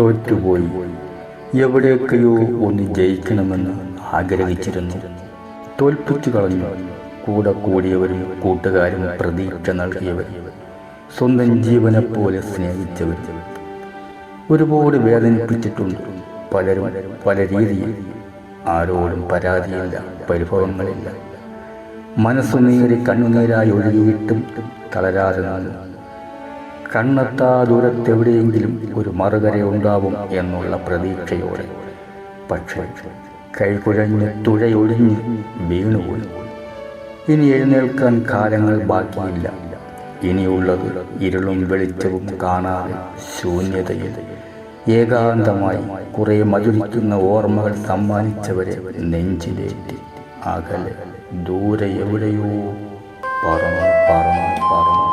തോറ്റുപോയി. എവിടെയൊക്കെയോ ഒന്ന് ജയിക്കണമെന്ന് ആഗ്രഹിച്ചിരുന്നു. തോൽപ്പിച്ചു കളഞ്ഞു. കൂടെ കൂടിയവരും കൂട്ടുകാരും പ്രതീക്ഷ നൽകിയവരും സ്വന്തം ജീവനെപ്പോലെ സ്നേഹിച്ചവർ. ഒരുപാട് വേദനിപ്പിച്ചിട്ടുണ്ട്. പലരും പല രീതിയിൽ. ആരോടും പരാതിയില്ല പരിഭവങ്ങളില്ല. മനസ്സു നീറി കണ്ണുനീരായി ഒഴുകിയിട്ടും തളരാതെ നിന്നു. കണ്ണെത്താ ദൂരത്തെവിടെയെങ്കിലും ഒരു മറുകര ഉണ്ടാവും എന്നുള്ള പ്രതീക്ഷയോടെ. പക്ഷേ കൈകുഴഞ്ഞ് തുഴയൊഴിഞ്ഞ് വീണുപോയി. ഇനി എഴുന്നേൽക്കാൻ കാലങ്ങൾ ബാക്കിയില്ല. ഇനിയുള്ളത് ഇരുളും വെളിച്ചവും കാണാതെ ശൂന്യതയിൽ. ഏകാന്തമായി കുറെ മധുരിക്കുന്ന ഓർമ്മകൾ സമ്മാനിച്ചവരെ നെഞ്ചിലേറ്റി. അകലെ ദൂരെ എവിടെയോ പറന്നു പറന്നു